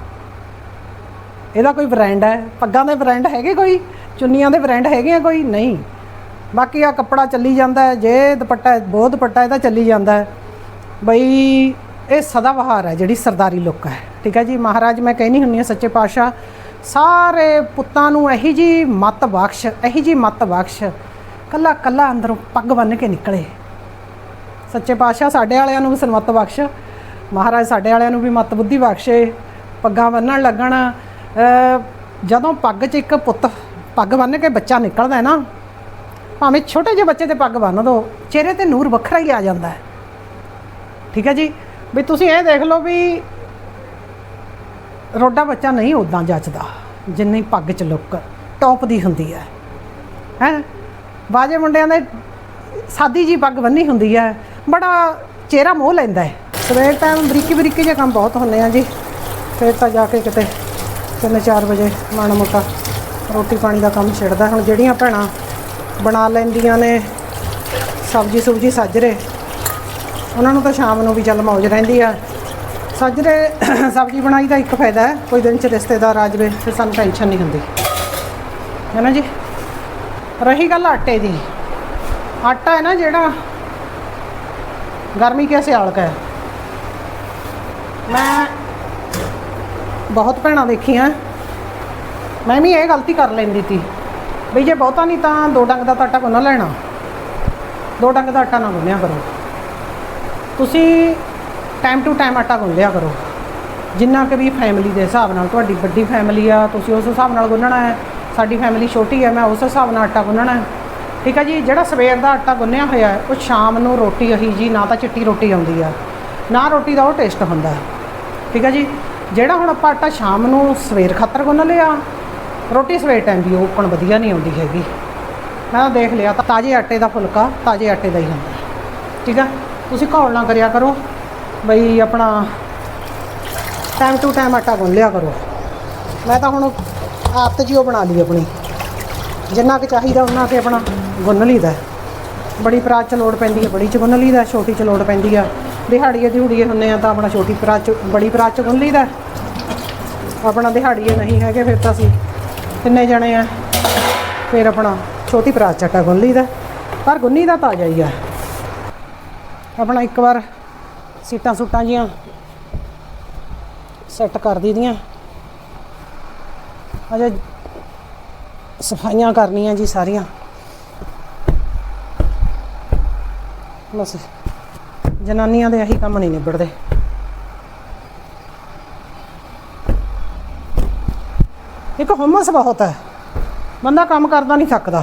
A: ਇਹਦਾ ਕੋਈ ਬ੍ਰਾਂਡ ਹੈ। ਪੱਗਾਂ ਦੇ ਬ੍ਰਾਂਡ ਹੈਗੇ ਕੋਈ? ਚੁੰਨੀਆਂ ਦੇ ਬ੍ਰਾਂਡ ਹੈਗੇ ਆ ਕੋਈ? ਨਹੀਂ। ਬਾਕੀ ਆ ਕੱਪੜਾ ਚੱਲੀ ਜਾਂਦਾ ਹੈ, ਜੇ ਦੁਪੱਟਾ ਬਹੁਤ ਦੁਪੱਟਾ ਇਹਦਾ ਚੱਲੀ ਜਾਂਦਾ ਹੈ। ਬਈ ਇਹ ਸਦਾ ਬਹਾਰ ਹੈ, ਜਿਹੜੀ ਸਰਦਾਰੀ ਲੁੱਕ ਹੈ। ਠੀਕ ਹੈ ਜੀ, ਮਹਾਰਾਜ ਮੈਂ ਕਹਿਣੀ ਹੁੰਨੀ ਆ ਸੱਚੇ ਪਾਤਸ਼ਾਹ, ਸਾਰੇ ਪੁੱਤਾਂ ਨੂੰ ਇਹੀ ਜੀ ਮਤ ਬਖਸ਼, ਇਹੀ ਜੀ ਮਤ ਬਖਸ਼, ਕੱਲਾ ਕੱਲਾ ਅੰਦਰੋਂ ਪੱਗ ਬੰਨ ਕੇ ਨਿਕਲੇ। ਸੱਚੇ ਪਾਤਸ਼ਾਹ ਸਾਡੇ ਵਾਲਿਆਂ ਨੂੰ ਵੀ ਸਨਮਤ ਬਖਸ਼, ਮਹਾਰਾਜ ਸਾਡੇ ਵਾਲਿਆਂ ਨੂੰ ਵੀ ਮਤ ਬੁੱਧੀ ਬਖਸ਼ੇ, ਪੱਗਾਂ ਬੰਨਣ ਲੱਗਣ ਜਦੋਂ ਪੱਗ 'ਚ ਇੱਕ ਪੁੱਤ ਪੱਗ ਬੰਨ ਕੇ ਬੱਚਾ ਨਿਕਲਦਾ ਹੈ ਨਾ ਭਾਵੇਂ ਛੋਟੇ ਜਿਹੇ ਬੱਚੇ ਤੇ ਪੱਗ ਬੰਨ ਦੋ, ਚਿਹਰੇ ਤੇ ਨੂਰ ਵੱਖਰਾ ਹੀ ਆ ਜਾਂਦਾ ਹੈ। ਠੀਕ ਹੈ ਜੀ? ਵੀ ਤੁਸੀਂ ਇਹ ਦੇਖ ਲਓ ਵੀ ਰੋਡਾ ਬੱਚਾ ਨਹੀਂ ਉਦਾਂ ਜੱਚਦਾ, ਜਿੰਨੀ ਪੱਗ 'ਚ ਲੁੱਕ, ਟੌਪ ਦੀ ਹੁੰਦੀ ਹੈ। ਹੈ? ਬਾਜੇ ਮੁੰਡਿਆਂ ਦੇ ਸਾਦੀ ਜੀ ਪੱਗ ਬੰਨੀ ਹੁੰਦੀ ਹੈ, ਬੜਾ ਚਿਹਰਾ ਮੋਹ ਲੈਂਦਾ ਹੈ। ਸਵੇਰ ਟਾਈਮ ਬਰੀਕੀ ਬਰੀਕੀ ਜਿਹੇ ਕੰਮ ਬਹੁਤ ਹੁੰਦੇ ਆ ਜੀ। ਫਿਰ ਤਾਂ ਜਾ ਕੇ ਕਿਤੇ ਤਿੰਨ ਚਾਰ ਵਜੇ ਮਾੜਾ ਮੋਟਾ ਰੋਟੀ ਪਾਣੀ ਦਾ ਕੰਮ ਛਿੜਦਾ ਹੁਣ ਜਿਹੜੀਆਂ ਭੈਣਾਂ ਬਣਾ ਲੈਂਦੀਆਂ ਨੇ, ਸਬਜੀ ਸੁਬਜੀ ਸਾਜਰੇ ਉਹਨਾਂ ਨੂੰ ਤਾਂ ਸ਼ਾਮ ਨੂੰ ਵੀ ਚੱਲ ਮੌਜ ਰਹਿੰਦੀ ਆ। ਸਾਜਰੇ ਸਬਜੀ ਬਣਾਈ ਦਾ ਇੱਕ ਫਾਇਦਾ ਹੈ, ਕੋਈ ਦਿਨ ਚ ਰਿਸ਼ਤੇਦਾਰ ਆ ਜਾਵੇ, ਫਿਰ ਸਾਨੂੰ ਟੈਨਸ਼ਨ ਨਹੀਂ ਹੁੰਦੀ। ਹੈ ਨਾ ਜੀ? ਰਹੀ ਗੱਲ ਆਟੇ ਦੀ। ਆਟਾ ਹੈ ਨਾ ਜਿਹੜਾ ਗਰਮੀ ਕੇ ਸਿਆਲ ਕਾ ਹੈ। ਮੈਂ ਬਹੁਤ ਭੈਣਾਂ ਦੇਖੀਆਂ। ਮੈਂ ਵੀ ਇਹ ਗਲਤੀ ਕਰ ਲੈਂਦੀ ਸੀ। ਬਈ ਜੇ ਬਹੁਤਾ ਨਹੀਂ ਤਾਂ ਦੋ ਡੰਗ ਦਾ ਤਾਂ ਆਟਾ ਗੁੰਨ ਲੈਣਾ। ਦੋ ਡੰਗ ਦਾ ਆਟਾ ਨਾ ਗੁੰਨਿਆ ਕਰੋ। ਤੁਸੀਂ ਟਾਈਮ ਟੂ ਟਾਈਮ ਆਟਾ ਗੁੰਨ ਲਿਆ ਕਰੋ। ਜਿੰਨਾ ਕਿ ਵੀ ਫੈਮਿਲੀ ਦੇ ਹਿਸਾਬ ਨਾਲ ਤੁਹਾਡੀ ਵੱਡੀ ਫੈਮਿਲੀ ਆ, ਤੁਸੀਂ ਉਸ ਹਿਸਾਬ ਨਾਲ ਗੁੰਨਣਾ ਹੈ। ਸਾਡੀ ਫੈਮਿਲੀ ਛੋਟੀ ਹੈ, ਮੈਂ ਉਸ ਹਿਸਾਬ ਨਾਲ ਆਟਾ ਗੁੰਨਣਾ ਹੈ। ਠੀਕ ਹੈ ਜੀ, ਜਿਹੜਾ ਸਵੇਰ ਦਾ ਆਟਾ ਗੁੰਨਿਆ ਹੋਇਆ ਉਹ ਸ਼ਾਮ ਨੂੰ ਰੋਟੀ ਅਹੀ ਜੀ, ਨਾ ਤਾਂ ਚਿੱਟੀ ਰੋਟੀ ਆਉਂਦੀ ਆ। ਨਾ ਰੋਟੀ ਦਾ ਉਹ ਟੇਸਟ ਹੁੰਦਾ। ਠੀਕ ਹੈ ਜੀ, ਜਿਹੜਾ ਹੁਣ ਆਪਾਂ ਆਟਾ ਸ਼ਾਮ ਨੂੰ ਸਵੇਰ ਖਾਤਰ ਗੁੰਨ ਲਿਆ ਰੋਟੀ ਸਵੇਰ ਟਾਈਮ ਦੀ, ਉਹ ਕੋਣ ਵਧੀਆ ਨਹੀਂ ਆਉਂਦੀ ਹੈਗੀ। ਮੈਂ ਤਾਂ ਦੇਖ ਲਿਆ ਤਾਂ ਤਾਜ਼ੇ ਆਟੇ ਦਾ ਫੁਲਕਾ, ਤਾਜ਼ੇ ਆਟੇ ਦਾ ਹੀ ਹੁੰਦਾ। ਠੀਕ ਆ? ਤੁਸੀਂ ਘੋਲ ਨਾ ਕਰਿਆ ਕਰੋ। ਬਈ ਆਪਣਾ ਟਾਈਮ ਟੂ ਟਾਈਮ ਆਟਾ ਗੁੰਨ ਲਿਆ ਕਰੋ। ਮੈਂ ਤਾਂ ਹੁਣ ਆਦਤ ਜੀ ਉਹ ਬਣਾ ਲਈ ਆਪਣੀ। ਜਿੰਨਾ ਕੁ ਚਾਹੀਦਾ, ਉਹਨਾਂ ਕੇ ਆਪਣਾ ਗੁੰਨ ਲਈਦਾ। ਬੜੀ ਪਰਾਤ ਚ ਲੋੜ ਪੈਂਦੀ ਹੈ, ਬੜੀ ਚ ਗੁੰਨ ਲਈਦਾ, ਛੋਟੀ ਚ ਲੋੜ ਪੈਂਦੀ ਆ। ਦਿਹਾੜੀਏ ਦਿਹੂੜੀਏ ਹੁੰਨੇ ਆ ਤਾਂ ਆਪਣਾ ਛੋਟੀ ਪਰਾਤ 'ਚ, ਬੜੀ ਪਰਾਤ 'ਚ ਗੁੰਨ ਲਈਦਾ। ਆਪਣਾ ਦਿਹਾੜੀਏ ਨਹੀਂ ਹੈਗੇ, ਫਿਰ ਤਾਂ ਅਸੀਂ ਤਿੰਨੇ ਜਣੇ ਆ। ਫਿਰ ਆਪਣਾ ਛੋਟੀ ਪਰਾਤ ਚੱਟਾ ਆਟਾ ਗੁੰਨ ਲਈਦਾ ਪਰ ਗੁੰਨੀ ਦਾ ਤਾਜ਼ਾ ਹੀ ਆ। ਆਪਣਾ ਇੱਕ ਵਾਰ ਸੀਟਾਂ ਸੂਟਾਂ ਜੀਆਂ ਸੈੱਟ ਕਰ ਦਈਦੀਆਂ ਅਜੇ ਸਫਾਈਆਂ ਕਰਨੀਆਂ ਜੀ ਸਾਰੀਆਂ। ਬਸ ਜਨਾਨੀਆਂ ਦੇ ਇਹੀ ਕੰਮ ਨਹੀਂ ਨਿਬੜਦੇ। ਇੱਕ ਹੁਮਸ ਬਹੁਤ ਹੈ। ਬੰਦਾ ਕੰਮ ਕਰਦਾ ਨਹੀਂ ਥੱਕਦਾ।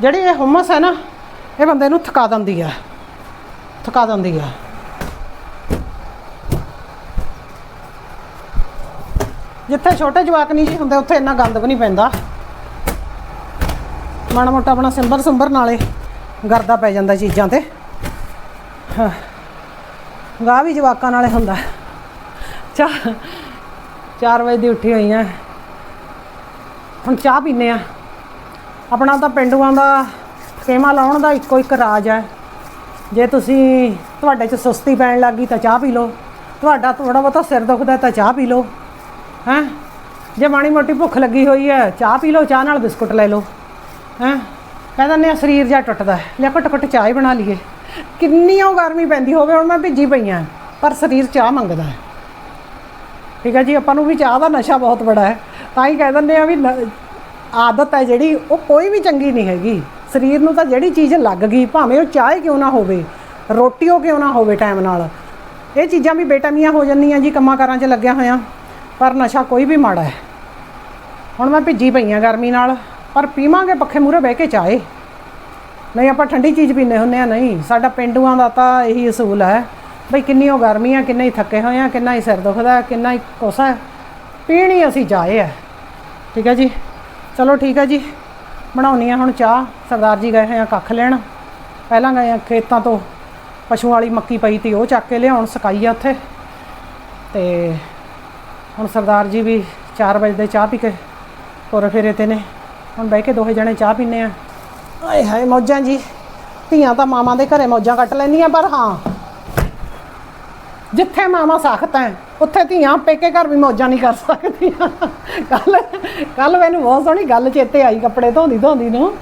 A: ਜਿਹੜੀ ਇਹ ਹੁਮਸ ਹੈ ਨਾ, ਇਹ ਬੰਦੇ ਨੂੰ ਥਕਾ ਦਿੰਦੀ ਆ ਥਕਾ ਦਿੰਦੀ ਆ ਜਿੱਥੇ ਛੋਟੇ ਜਵਾਕ ਨਹੀਂ ਜੀ ਹੁੰਦੇ, ਉੱਥੇ ਇੰਨਾ ਗੰਦ ਵੀ ਨਹੀਂ ਪੈਂਦਾ। ਮਾੜਾ ਮੋਟਾ ਆਪਣਾ ਸਿੰਬਰ ਸਿੰਬਰ ਨਾਲੇ ਗਰਦਾ ਪੈ ਜਾਂਦਾ ਚੀਜ਼ਾਂ ਤੇ। ਹਾਂ। ਗਾਹ ਵੀ ਜਵਾਕਾਂ ਨਾਲੇ ਹੁੰਦਾ। ਚਾ 4 ਵਜੇ ਦੀ ਉੱਠੀ ਹੋਈ ਆ ਹੁਣ ਚਾਹ ਪੀਨੇ ਆ। ਆਪਣਾ ਤਾਂ ਪਿੰਡੂਆਂ ਦਾ ਸੇਮਾ ਲਾਉਣ ਦਾ ਇੱਕੋ ਇੱਕ ਰਾਜ ਹੈ। ਜੇ ਤੁਸੀਂ ਤੁਹਾਡੇ 'ਚ ਸੁਸਤੀ ਪੈਣ ਲੱਗੀ ਤਾਂ ਚਾਹ ਪੀ ਲਓ। ਤੁਹਾਡਾ ਥੋੜਾ ਬਹੁਤਾ ਸਿਰ ਦੁਖਦਾ ਤਾਂ ਚਾਹ ਪੀ ਲਓ। ਹੈਂ? ਜੇ ਮਾੜੀ ਮੋਟੀ ਭੁੱਖ ਲੱਗੀ ਹੋਈ ਹੈ, ਚਾਹ ਪੀ ਲਓ, ਚਾਹ ਨਾਲ ਬਿਸਕੁਟ ਲੈ ਲਓ। ਹੈਂ? ਕਹਿ ਦਿੰਦੇ ਆ, ਸਰੀਰ ਜਾਂ ਟੁੱਟਦਾ ਹੈ। ਲਿਆ ਘੱਟ ਚਾਹ ਹੀ ਬਣਾ ਲਈਏ। ਕਿੰਨੀ ਉਹ ਗਰਮੀ ਪੈਂਦੀ ਹੋਵੇ, ਹੁਣ ਮੈਂ ਭਿੱਜੀ ਪਈ ਆ ਪਰ ਸਰੀਰ ਚਾਹ ਮੰਗਦਾ ਹੈ। ਠੀਕ ਹੈ ਜੀ, ਆਪਾਂ ਨੂੰ ਵੀ ਚਾਹ ਦਾ ਨਸ਼ਾ ਬਹੁਤ ਬੜਾ ਹੈ। ਤਾਂ ਹੀ ਕਹਿ ਦਿੰਦੇ ਆ ਵੀ ਨ- ਆਦਤ ਹੈ ਜਿਹੜੀ, ਉਹ ਕੋਈ ਵੀ ਚੰਗੀ ਨਹੀਂ ਹੈਗੀ। ਸਰੀਰ ਨੂੰ ਤਾਂ ਜਿਹੜੀ ਚੀਜ਼ ਲੱਗ ਗਈ, ਭਾਵੇਂ ਉਹ ਚਾਹ ਕਿਉਂ ਨਾ ਹੋਵੇ ਰੋਟੀ ਉਹ ਕਿਉਂ ਨਾ ਹੋਵੇ ਟਾਈਮ ਨਾਲ। ਇਹ ਚੀਜ਼ਾਂ ਵੀ ਬੇਟਮੀਆਂ ਹੋ ਜਾਂਦੀਆਂ ਜੀ, ਕੰਮਾਂ ਕਾਰਾਂ 'ਚ ਲੱਗਿਆ ਹੋਇਆ, ਪਰ ਨਸ਼ਾ ਕੋਈ ਵੀ ਮਾੜਾ ਹੈ। ਹੁਣ ਮੈਂ ਭਿੱਜੀ ਪਈ ਆ ਗਰਮੀ ਨਾਲ, ਪਰ ਪੀਵਾਂਗੇ ਪੱਖੇ ਮੂਰੇ ਬਹਿ ਕੇ ਚਾਹੇ ਨਹੀਂ, ਆਪਾਂ ਠੰਡੀ ਚੀਜ਼ ਪੀਂਦੇ ਹੁੰਦੇ ਆ, ਨਹੀਂ। ਸਾਡਾ ਪਿੰਡੂਆਂ ਦਾ ਤਾਂ ਇਹੀ ਅਸੂਲ ਹੈ। ਬਈ ਕਿੰਨੀ ਉਹ ਗਰਮੀ ਆ, ਕਿੰਨਾ ਹੀ ਥੱਕੇ ਹੋਏ ਆ, ਕਿੰਨਾ ਹੀ ਸਿਰ ਦੁਖਦਾ, ਕਿੰਨਾ ਹੀ ਕੋਸਾ ਹੈ। ਪੀਣੀ ਅਸੀਂ ਚਾਹੇ ਆ। ਠੀਕ ਹੈ ਜੀ? ਚਲੋ ਠੀਕ ਹੈ ਜੀ। ਬਣਾਉਣੀ ਆ ਹੁਣ ਚਾਹ। ਸਰਦਾਰ ਜੀ ਗਏ ਹੋਏ ਆ ਕੱਖ ਲੈਣ। ਪਹਿਲਾਂ ਗਏ ਆ ਖੇਤਾਂ ਤੋਂ। ਪਸ਼ੂਆਂ ਵਾਲੀ ਮੱਕੀ ਪਈ ਤੀ, ਉਹ ਚੱਕ ਕੇ ਲਿਆਉਣ, ਸਕਾਈ ਆ ਉੱਥੇ। ਤੇ ਹੁਣ ਸਰਦਾਰ ਜੀ ਵੀ 4 ਵਜੇ ਦੇ ਚਾਹ ਪੀ ਕੇ ਤੁਰ ਫਿਰੇ ਤੇ ਨੇ। ਹੁਣ ਬਹਿ ਕੇ ਦੋਹੇ ਜਣੇ ਚਾਹ ਪੀਨੇ ਆ। ਆਏ ਹਾਏ ਮੌਜਾਂ ਜੀ। ਧੀਆਂ ਤਾਂ ਮਾਵਾਂ ਦੇ ਘਰੇ ਮੌਜਾਂ ਕੱਟ ਲੈਂਦੀਆਂ, ਪਰ ਹਾਂ ਜਿੱਥੇ ਮਾਵਾਂ ਸਖਤ ਹੈ ਉੱਥੇ ਧੀਆਂ ਪੇਕੇ ਘਰ ਵੀ ਮੌਜਾਂ ਨਹੀਂ ਕਰ ਸਕਦੀਆਂ। ਕੱਲ ਕੱਲ ਮੈਨੂੰ ਬਹੁਤ ਸੋਹਣੀ ਗੱਲ ਚੇਤੇ ਆਈ ਕੱਪੜੇ ਧੋਂਦੀ ਧੋਂਦੀ ਨੂੰ।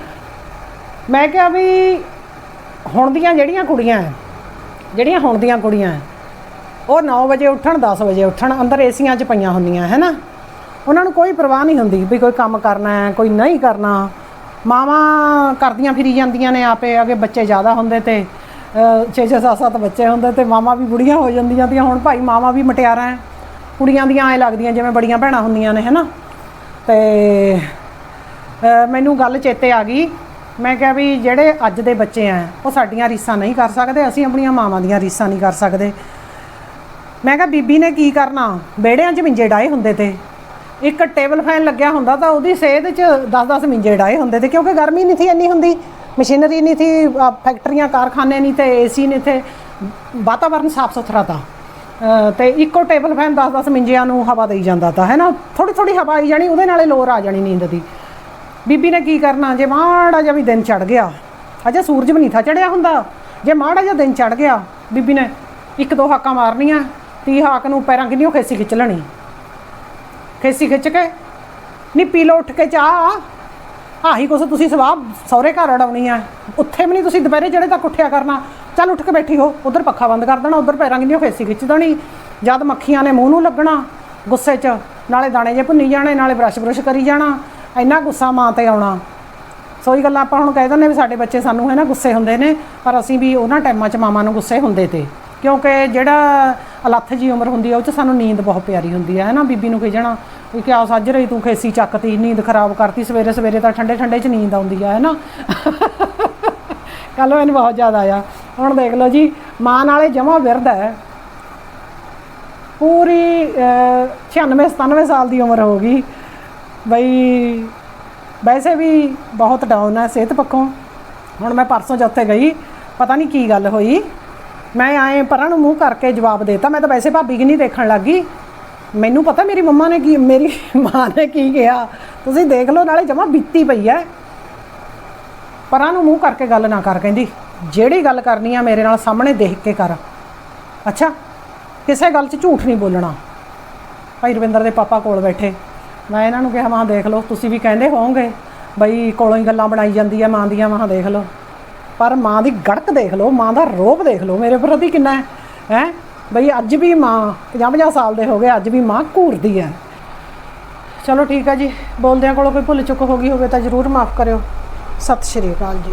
A: ਮੈਂ ਕਿਹਾ ਵੀ ਹੁਣ ਦੀਆਂ ਜਿਹੜੀਆਂ ਕੁੜੀਆਂ ਜਿਹੜੀਆਂ ਹੁਣ ਦੀਆਂ ਕੁੜੀਆਂ ਉਹ 9 ਵਜੇ ਉੱਠਣ 10 ਵਜੇ ਉੱਠਣ, ਅੰਦਰ ਏਸੀਆਂ 'ਚ ਪਈਆਂ ਹੁੰਦੀਆਂ ਹੈ ਨਾ ਉਹਨਾਂ ਨੂੰ ਕੋਈ ਪਰਵਾਹ ਨਹੀਂ ਹੁੰਦੀ ਵੀ ਕੋਈ ਕੰਮ ਕਰਨਾ ਹੈ ਕੋਈ ਨਹੀਂ ਕਰਨਾ। ਮਾਵਾਂ ਕਰਦੀਆਂ ਫਿਰੀ ਜਾਂਦੀਆਂ ਨੇ ਆਪੇ, ਅਗੇ ਬੱਚੇ ਜ਼ਿਆਦਾ ਹੁੰਦੇ ਤੇ। 6 6 7 7 ਬੱਚੇ ਹੁੰਦੇ ਤੇ ਮਾਵਾਂ ਵੀ ਬੁੜੀਆਂ ਹੋ ਜਾਂਦੀਆਂ ਤੀਆਂ। ਹੁਣ ਭਾਈ ਮਾਵਾਂ ਵੀ ਮਟਿਆਰਾਂ ਹੈ ਕੁੜੀਆਂ ਦੀਆਂ ਐ ਲੱਗਦੀਆਂ ਜਿਵੇਂ ਬੜੀਆਂ ਭੈਣਾਂ ਹੁੰਦੀਆਂ ਨੇ ਹੈ ਨਾ ਤੇ ਮੈਨੂੰ ਗੱਲ ਚੇਤੇ ਆ ਗਈ। ਮੈਂ ਕਿਹਾ ਵੀ ਜਿਹੜੇ ਅੱਜ ਦੇ ਬੱਚੇ ਆ ਉਹ ਸਾਡੀਆਂ ਰੀਸਾਂ ਨਹੀਂ ਕਰ ਸਕਦੇ, ਅਸੀਂ ਆਪਣੀਆਂ ਮਾਵਾਂ ਦੀਆਂ ਰੀਸਾਂ ਨਹੀਂ ਕਰ ਸਕਦੇ। ਮੈਂ ਕਿਹਾ, ਬੀਬੀ ਨੇ ਕੀ ਕਰਨਾ? ਵਿਹੜਿਆਂ 'ਚ ਮਿੰਜੇ ਡਾਏ ਹੁੰਦੇ ਤੇ। ਇੱਕ ਟੇਬਲ ਫੈਨ ਲੱਗਿਆ ਹੁੰਦਾ ਤਾਂ ਉਹਦੀ ਸੇਧ 'ਚ 10-10 ਮਿੰਜੇ ਡਾਏ ਹੁੰਦੇ ਤੇ, ਕਿਉਂਕਿ ਗਰਮੀ ਨਹੀਂ ਸੀ, ਇੰਨੀ ਹੁੰਦੀ। ਮਸ਼ੀਨਰੀ ਨਹੀਂ ਸੀ ਅ, ਫੈਕਟਰੀਆਂ ਕਾਰਖਾਨੇ ਨਹੀਂ ਤੇ ਏਸੀ ਨਹੀਂ ਤੇ ਵਾਤਾਵਰਨ ਸਾਫ਼ ਸੁਥਰਾ ਤਾਂ। ਅ, ਤੇ ਇੱਕੋ ਟੇਬਲ ਫੈਨ 10-10 ਮਿੰਜਿਆਂ ਨੂੰ ਹਵਾ ਦੇਈ ਜਾਂਦਾ ਤਾਂ ਹੈ ਨਾ? ਥੋੜੀ ਥੋੜੀ ਹਵਾ ਆਈ ਜਾਣੀ ਉਹਦੇ ਨਾਲੇ ਲੋਰ ਆ ਜਾਣੀ ਨੀਂਦ ਦੀ। ਬੀਬੀ ਨੇ ਕੀ ਕਰਨਾ? ਜੇ ਮਾੜਾ ਜਿਹਾ ਵੀ ਦਿਨ ਚੜ ਗਿਆ ਅਜੇ ਸੂਰਜ ਵੀ ਨਹੀਂ ਥਾ ਚੜਿਆ ਹੁੰਦਾ। ਜੇ ਮਾੜਾ ਜਿਹਾ ਦਿਨ ਚੜ ਗਿਆ ਬੀਬੀ ਨੇ ਇੱਕ ਦੋ ਹਾਕਾਂ ਮਾਰਨੀਆਂ ਤੀ ਹਾਕ ਨੂੰ ਪੈਰਾਂ ਕਿੰਨੀਓ ਖੇਸੀ ਖਿੱਚ ਲੈਣੀ। ਖੇਸੀ ਖਿੱਚ ਕੇ ਨਹੀਂ ਪੀ ਲਓ ਉੱਠ ਕੇ ਚਾਹ। ਆਹੀ ਕੁਛ ਤੁਸੀਂ ਸਵਾਹ ਸਹੁਰੇ ਘਰ ਅੜਾਉਣੀ ਆ। ਉੱਥੇ ਵੀ ਨਹੀਂ ਤੁਸੀਂ ਦੁਪਹਿਰੇ ਜਿਹੜੇ ਤੱਕ ਉੱਠਿਆ ਕਰਨਾ, ਚੱਲ ਉੱਠ ਕੇ ਬੈਠੀ ਹੋ, ਉਧਰ ਪੱਖਾ ਬੰਦ ਕਰ ਦੇਣਾ, ਉਧਰ ਪੈਰਾਂ ਕਿੰਨੀਓ ਫੇਸੀ ਖਿੱਚ ਦੇਣੀ। ਜਦ ਮੱਖੀਆਂ ਨੇ ਮੂੰਹ ਨੂੰ ਲੱਗਣਾ ਗੁੱਸੇ 'ਚ, ਨਾਲੇ ਦਾਣੇ ਜੇ ਭੁੰਨੀ ਜਾਣੇ, ਨਾਲੇ ਬਰਸ਼ ਬਰਸ਼ ਕਰੀ ਜਾਣਾ, ਇੰਨਾ ਗੁੱਸਾ ਮਾਂ ਤੇ ਆਉਣਾ। ਸੋ ਇਹ ਗੱਲਾਂ ਆਪਾਂ ਹੁਣ ਕਹਿ ਦਿੰਦੇ ਵੀ ਸਾਡੇ ਬੱਚੇ ਸਾਨੂੰ ਹੈ ਨਾ ਗੁੱਸੇ ਹੁੰਦੇ ਨੇ, ਪਰ ਅਸੀਂ ਵੀ ਉਹਨਾਂ ਟਾਈਮਾਂ 'ਚ ਮਾਮਾ ਨੂੰ ਗੁੱਸੇ ਹੁੰਦੇ ਤੇ। ਕਿਉਂਕਿ ਜਿਹੜਾ ਅਲੱਥ ਜੀ ਉਮਰ ਹੁੰਦੀ ਆ, ਉਹ 'ਚ ਸਾਨੂੰ ਨੀਂਦ ਬਹੁਤ ਪਿਆਰੀ ਹੁੰਦੀ ਹੈ ਨਾ ਬੀਬੀ ਨੂੰ ਖਿਜਣਾ ਵੀ ਕਿਆ ਸੱਜ ਰਹੀ ਤੂੰ, ਖੇਸੀ ਚੱਕਤੀ, ਨੀਂਦ ਖਰਾਬ ਕਰਤੀ, ਸਵੇਰੇ ਸਵੇਰੇ ਤਾਂ ਠੰਡੇ ਠੰਡੇ 'ਚ ਨੀਂਦ ਆਉਂਦੀ ਆ ਹੈ ਨਾ ਕੱਲ ਮੈਨੂੰ ਬਹੁਤ ਜ਼ਿਆਦਾ ਆਇਆ ਹੁਣ ਦੇਖ ਲਓ ਜੀ, ਮਾਂ ਨਾਲੇ ਜਮਾ ਵਿਰਧ ਹੈ ਪੂਰੀ 96 97 ਸਾਲ ਦੀ ਉਮਰ ਹੋ ਗਈ। ਬਈ, ਵੈਸੇ ਵੀ ਬਹੁਤ ਡਾਊਨ ਹੈ ਸਿਹਤ ਪੱਖੋਂ। ਹੁਣ ਮੈਂ ਪਰਸੋਂ ਜਿੱਥੇ ਗਈ, ਪਤਾ ਨਹੀਂ ਕੀ ਗੱਲ ਹੋਈ। ਮੈਂ ਆਏ ਪਰਾਂ ਨੂੰ ਮੂੰਹ ਕਰਕੇ ਜਵਾਬ ਦੇਤਾ। ਮੈਂ ਤਾਂ ਵੈਸੇ ਭਾਬੀ ਕਿ ਨਹੀਂ ਦੇਖਣ ਲੱਗੀ। ਮੈਨੂੰ ਪਤਾ ਮੇਰੀ ਮੰਮਾ ਨੇ ਕੀ ਮੇਰੀ ਮਾਂ ਨੇ ਕੀ ਕਿਹਾ। ਤੁਸੀਂ ਦੇਖ ਲਓ, ਨਾਲੇ ਜਮਾ ਬੀਤੀ ਪਈ ਹੈ ਪਰਾਂ ਨੂੰ ਮੂੰਹ ਕਰਕੇ ਗੱਲ ਨਾ ਕਰ ਕਹਿੰਦੀ। ਜਿਹੜੀ ਗੱਲ ਕਰਨੀ ਆ ਮੇਰੇ ਨਾਲ ਸਾਹਮਣੇ ਦੇਖ ਕੇ ਕਰ। ਅੱਛਾ, ਕਿਸੇ ਗੱਲ 'ਚ ਝੂਠ ਨਹੀਂ ਬੋਲਣਾ। ਭਾਈ ਰਵਿੰਦਰ ਦੇ ਪਾਪਾ ਕੋਲ ਬੈਠੇ। ਮੈਂ ਇਹਨਾਂ ਨੂੰ ਕਿਹਾ, ਮਾਂ ਦੇਖ ਲਓ, ਤੁਸੀਂ ਵੀ ਕਹਿੰਦੇ ਹੋਵੋਗੇ। ਬਈ ਕੋਲੋਂ ਹੀ ਗੱਲਾਂ ਬਣਾਈ ਜਾਂਦੀ ਆ ਮਾਂ ਦੀਆਂ, ਮਾਂ ਦੇਖ ਲਓ। ਪਰ ਮਾਂ ਦੀ ਗੜਕ ਦੇਖ ਲਓ, ਮਾਂ ਦਾ ਰੋਪ ਦੇਖ ਲਓ, ਮੇਰੇ ਪ੍ਰਤੀ ਕਿੰਨਾ ਹੈ? ਹੈ? ਬਈ ਅੱਜ ਵੀ ਮਾਂ 50-50 ਸਾਲ ਦੇ ਹੋ ਗਏ, ਅੱਜ ਵੀ ਮਾਂ ਘੂਰਦੀ ਹੈ। ਚਲੋ ਠੀਕ ਹੈ ਜੀ, ਬੋਲਦਿਆਂ ਕੋਲੋਂ ਕੋਈ ਭੁੱਲ ਚੁੱਕ ਹੋ ਗਈ ਹੋਵੇ ਤਾਂ ਜ਼ਰੂਰ ਮਾਫ ਕਰਿਓ। ਸਤਿ ਸ਼੍ਰੀ ਅਕਾਲ ਜੀ।